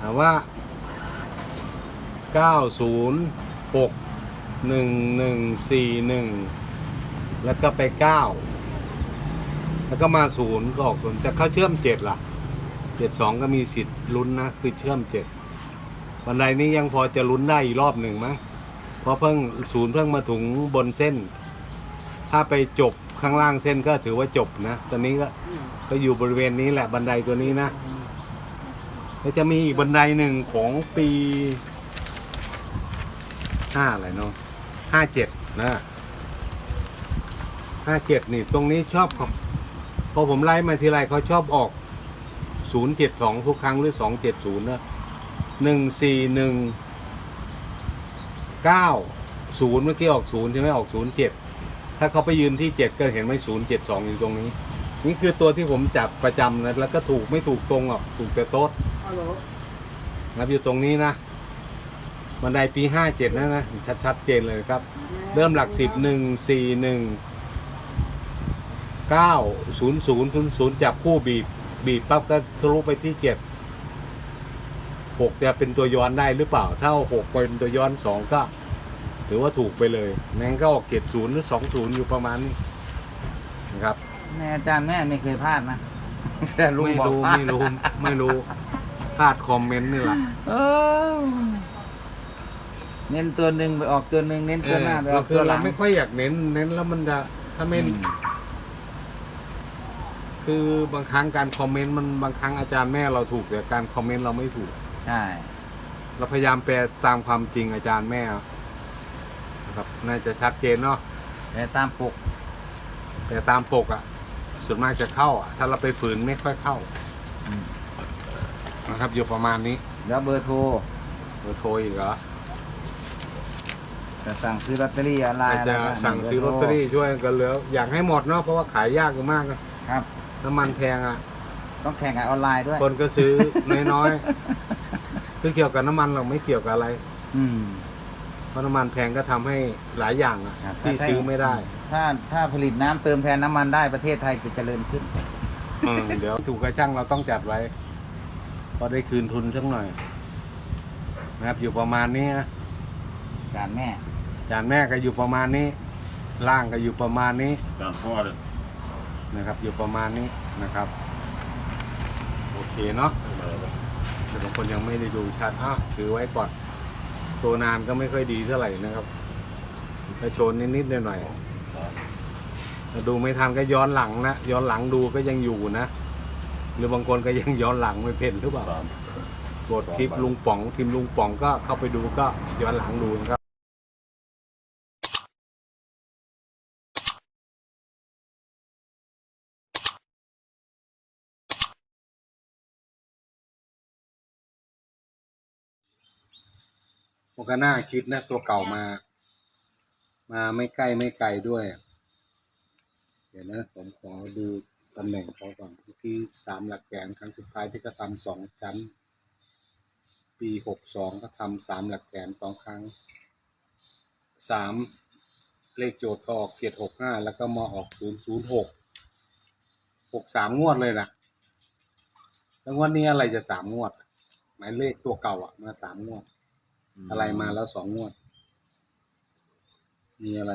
ถามว่าเก้าศูนย์หกหนึ่งหนึ่งสี่หนึ่งแล้วก็ไปเก้าแล้วก็มาศูนย์ก็ออกศูนย์แต่เขาเชื่อมเจ็ดล่ะเจ็ดสองก็มีสิทธิ์ลุ้นนะ คือเชื่อมเจ็ดบันไดนี้ยังพอจะลุ้นได้อีกรอบหนึ่งมั้งเพราะเพิ่งศูนย์เพิ่งมาถึงบนเส้น ถ้าไปจบข้างล่างเส้นก็ถือว่าจบนะ ตอนนี้ก็ก็อยู่บริเวณนี้แหละบันไดตัวนี้นะ แล้วจะมีอีกบันไดหนึ่งของปีห้าอะไรเนาะห้าเจ็ดนะห้าเจ็ดนี่ ตรงนี้ชอบพอผมไล่มาทีไรเขาชอบออกศูนย์เจ็ดสองทุกครั้งหรือสองเจ็ดศูนย์นะหนึ่งสี่หนึ่งเก้าศูนย์เมื่อกี้ออกศูนย์ใช่ไหมออกศูนย์เจ็ดถ้าเขาไปยืนที่เจ็ดก็เห็นไหมศูนย์เจ็ดสองอยู่ตรงนี้ นี่คือตัวที่ผมจับประจำนะแล้วก็ถูกไม่ถูกตรงหรอกถูกแต่โต๊ด ฮัลโหลนะครับอยู่ตรงนี้นะบันไดปีห้าเจ็ดนะนะชัดชัดเจนเลยครับ เริ่มหลักสิบหนึ่งสี่หนึ่งเก้าศูนย์ศูนย์ศูนย์ศูนย์จับคู่บีบ บีบปั๊บก็ทะลุไปที่เจ็ดหกจะเป็นตัวย้อนได้หรือเปล่า ถ้าหกเป็นตัวย้อนสองก็ถือว่าถูกไปเลยแม่งก็ออกเจ็ดศูนย์หรือสองศูนย์อยู่ประมาณนี้นะครับแม่อาจารย์แม่ไม่เคยพลาดนะแต่ลุงไม่บอกรู้พลาด ไม่รู้ไม่รู้ พลาดคอมเมนต์นี่แหละเออเน้นตัวหนึ่งไปออกตัวหนึ่งเน้นตัวหน้าไปออกคืตัวอหลัเรางไม่ค่อยอยากเน้น เน้นแล้วมันจะถ้าไม่อืมคือบางครั้งการคอมเมนต์มันบางครั้งอาจารย์แม่เราถูกแต่การคอมเมนต์เราไม่ถูก ใช่เราพยายามแปลตามความจริงอาจารย์แม่นะครับน่าจะชัดเจนเนาะแต่ตามปกแต่ตามปกอะ่ะส่วนมากจะเข้าอะถ้าเราไปฝืนไม่ค่อยเข้า อืม นะครับ อยู่ประมาณนี้ แล้วเบอร์โทรเบอร์โทรอีกเหรอจะสั่งซื้อลอตเตอรี่ออนไลน์จะอะไรก็สั่งซื้อลอตเตอรี่ช่วยกันเหลืออยากให้หมดเนาะเพราะว่าขายยากมากอะครับ น้ำมันแพงอะ ต้องแข่งกับออนไลน์ด้วยคนก็ซื้อ น้อยๆคือเกี่ยวกับน้ำมันเราไม่เกี่ยวกับอะไร อืมเพราะน้ำมันแพงก็ทำให้หลายอย่างอะครับที่ถ้าซื้อไม่ได้ถ้าถ้าผลิตน้ำเติมแทนน้ำมันได้ประเทศไทยจะเจริญขึ้นเออเดี๋ยวถูกกระช่างเราต้องจัดไว้ พอได้คืนทุนสักหน่อยนะครับอยู่ประมาณนี้นะการแม่จานแม่ก็อยู่ประมาณนี้ ล่างก็อยู่ประมาณนี้จานพ่อเลยนะครับ อยู่ประมาณนี้นะครับโอเคเนาะแต่บางคนยังไม่ได้ดูชัดอ้าวถือไว้ก่อนโชว์นานก็ไม่ค่อยดีเท่าไหร่นะครับถ้าโชว์นิดๆหน่อยๆถ้าดูไม่ทันก็ย้อนหลังนะย้อนหลังดูก็ยังอยู่นะ หรือบางคนก็ยังย้อนหลังไม่เป็นหรือเปล่าสามกดคลิปลุงป๋องพิมพ์ลุงป๋องก็เข้าไปดูก็ย้อนหลังดูนะครับโอก็น่าคิดนะตัวเก่ามา มาไม่ใกล้ไม่ไกลด้วย เดี๋ยวนะผมขอดู ตำแหน่งเขาก่อนที่สามหลักแสนครั้งสุดท้ายที่เขาทำสองชั้น ปีหกสองก็ทำสามหลักแสนสองครั้งสามเลขโจทย์ก็ออกเจ็ดหกห้าแล้วก็มาออกศูนย์ศูนย์หกหกสามงวดเลยนะแล้วงวดนี้อะไรจะสามงวด หมายเลขตัวเก่าอะ มาสามงวด อะไรมาแล้วสองงวด มีอะไร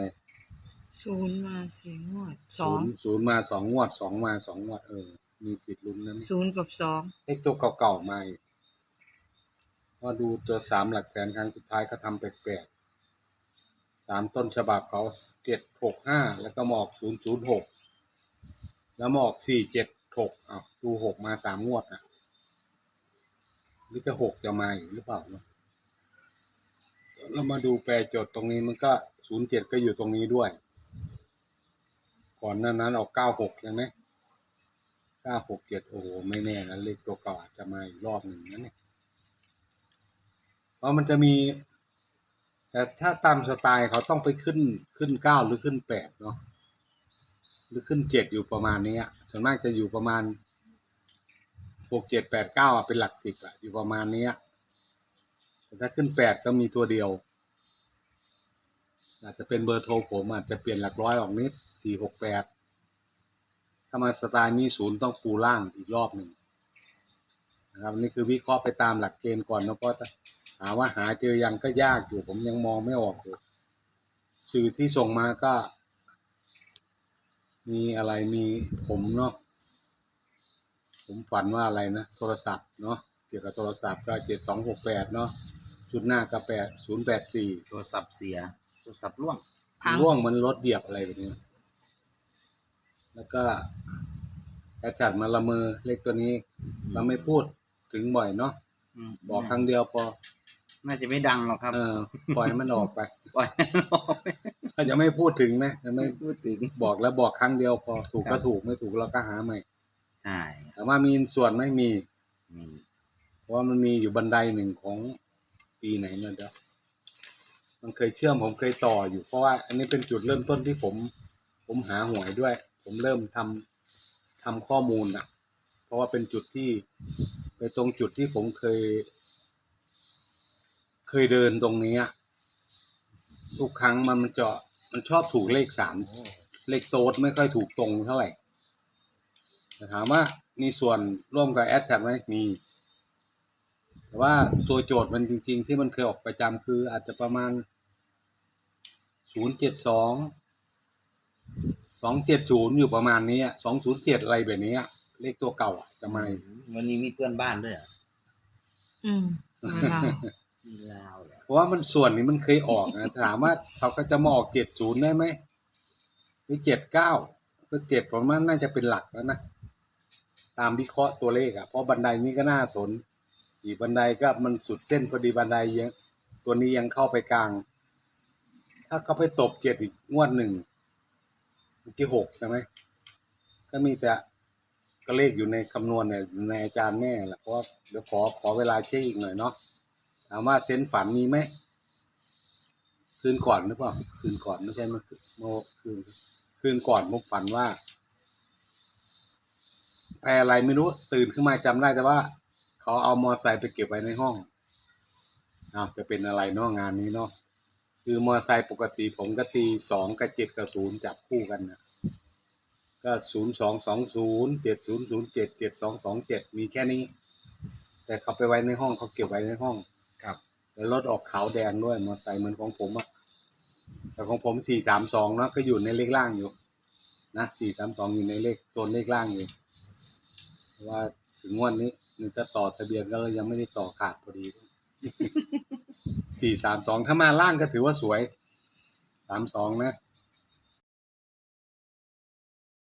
ศูนย์มาสี่งวดสศูองนย์ศูนย์มาสองงวดสองมาสองงวดเออ มีสิทธิ์ลุ้นนั้นศูนย์กับสองเลขตัวเก่าๆมาอีกว่าดูตัวสามหลักแสนครั้งสุดท้ายเขาทำแปลกๆสามต้นฉบับเขาเจ็ดหกห้าแล้วก็มาออกศูนย์ศูนย์หกแล้วมาออกสี่เจ็ดหกอ้าวดูหกมาสามงวดอะ หรือจะหกจะมาอีกหรือเปล่าเนอะเรามาดูแปลโจทย์ตรงนี้มันก็ศูนย์เจ็ดก็อยู่ตรงนี้ด้วย ก่อนหน้านั้นออกเก้าหกใช่ไหมเก้าหกเจ็ดโอ้โหไม่แน่นะเลขตัวเก่าอาจจะมาอีกรอบหนึ่งนะเนี่ยเพราะมันจะมี แต่ถ้าตามสไตล์เขาต้องไปขึ้นขึ้นเก้าหรือขึ้นแปดเนาะหรือขึ้นเจ็ดอยู่ประมาณนี้ส่วนมากจะอยู่ประมาณหกเจ็ดแปดเก้าเป็นหลักสิบอะอยู่ประมาณนี้แต่ถ้าขึ้นแปดก็มีตัวเดียว อาจจะเป็นเบอร์โทรผมอาจจะเปลี่ยนหลักร้อยออกนิดสี่หกแปดถ้ามาสไตล์นี้ศูนย์ต้องปูล่างอีกรอบหนึ่งนะครับนี่คือวิเคราะห์ไปตามหลักเกณฑ์ก่อนนะเพราะถามว่าหาเจอยังก็ยากอยู่ผมยังมองไม่ออกเลยสื่อที่ส่งมาก็ มีอะไรมีผมเนาะผมฝันว่าอะไรนะโทรศัพท์เนาะเกี่ยวกับโทรศัพท์ก็เจ็ดสองหกแปดเนาะชุดหน้าก็แปดศูนย์แปดสี่โทรศัพท์เสีย โทรศัพท์ร่วงพัง ร่วงเหมันรถเหยียบอะไรแบบนี้ แล้วก็แอดจัดมาละเมอเลขตัวนี้ เราไม่พูดถึงบ่อยเนาะมบอกครั้งเดียวพอ น่าจะไม่ดังหรอกครับเออ ปล่อยให้มันออกไปปล่อยถ้าจะไม่พูดถึงนะจะไม่ไม่พูดถึง บอกแล้วบอกครั้งเดียวพอถูกครัก็บ ถูกไม่ถูกเราก็หาใหม่ ใช่แต่ว่ามีส่วนไม่มีมีเพราะว่ามันมีอยู่บันไดหนึ่งของปีไหนนั่นเด้อ มันเคยเชื่อมผมเคยต่ออยู่เพราะว่าอันนี้เป็นจุดเริ่มต้นที่ผม ผมหาหวยด้วย ผมเริ่มทำทำข้อมูลอะ เพราะว่าเป็นจุดที่ไปตรงจุดที่ผมเคย เคยเดินตรงนี้ทุกครั้งมันมันจะมันชอบถูกเลขสามเลขโต๊ดไม่ค่อยถูกตรงเท่าไหร่แต่ถามว่ามีส่วนร่วมกับแอดแท็ไหมมีแต่ว่าตัวโจทย์มันจริง ๆ ที่มันเคยออกประจำคืออาจจะประมาณ ศูนย์เจ็ดสองสองเจ็ดศูนย์อยู่ประมาณนี้สองศูนย์เจ็ดอะไรแบบนี้อะเลขตัวเก่าอะจะมาอีกวันนี้มีเพื่อนบ้านด้วยเหรออืมเวลามีลาวเหรอเพราะว่ามันส่วนนี้มันเคยออกนะถามว่าเขาก็จะมาออกเจ็ดศูนย์ได้ไหมหรือเจ็ดเก้าก็เจ็ดผมว่าน่าจะเป็นหลักแล้วนะตามวิเคราะห์ตัวเลขอะเพราะบันไดนี้ก็น่าสน อีกบันไดก็มันสุดเส้นพอดีบันไดยังตัวนี้ยังเข้าไปกลาง ถ้าเขาไปตบเจ็ดอีกงวดหนึ่งเมื่หกใช่ไหมก็มีแต่ก็เลขอยู่ในคำนวณเนี่ยในอาจารย์แม่แหละเพราะเดี๋ยวขอขอเวลาเช็คอีกหน่อยเนาะถามว่าเซนฝันมีไหมคืนก่อนหรือเปล่าคืนก่อนไม่ใช่เมื่อคืนเมื่อคืนคืนก่อนผมฝันว่าแพรอะไรไม่รู้ ตื่นขึ้นมาจำได้แต่ว่า เขาเอามอไซค์ไปเก็บไว้ในห้องอ้าวจะเป็นอะไรเนาะงานนี้เนาะ คือมอไซค์ปกติผมก็ตีสองกับเจ็ดกับศูนย์จับคู่กันนะก็ศูนย์สองสองศูนย์เจ็ดศูนย์ศูนย์เจ็ดเจ็ดสองสองเจ็ดมีแค่นี้ แต่เขาไปไว้ในห้องเขาเก็บไว้ในห้องครับแล้วรถออกขาวแดงด้วยมอไซค์เหมือนของผมอะแต่ของผมสี่สามสองเนาะก็อยู่ในเลขล่างอยู่นะสี่สามสองอยู่ในเลขโซนเลขล่างอยู่เพราะว่าถึงงวันนี้นี่จะต่อทะเบียนก็เลยยังไม่ได้ต่อขาดพอดี สี่สามสองถ้ามาล่างก็ถือว่าสวยสามสองนะ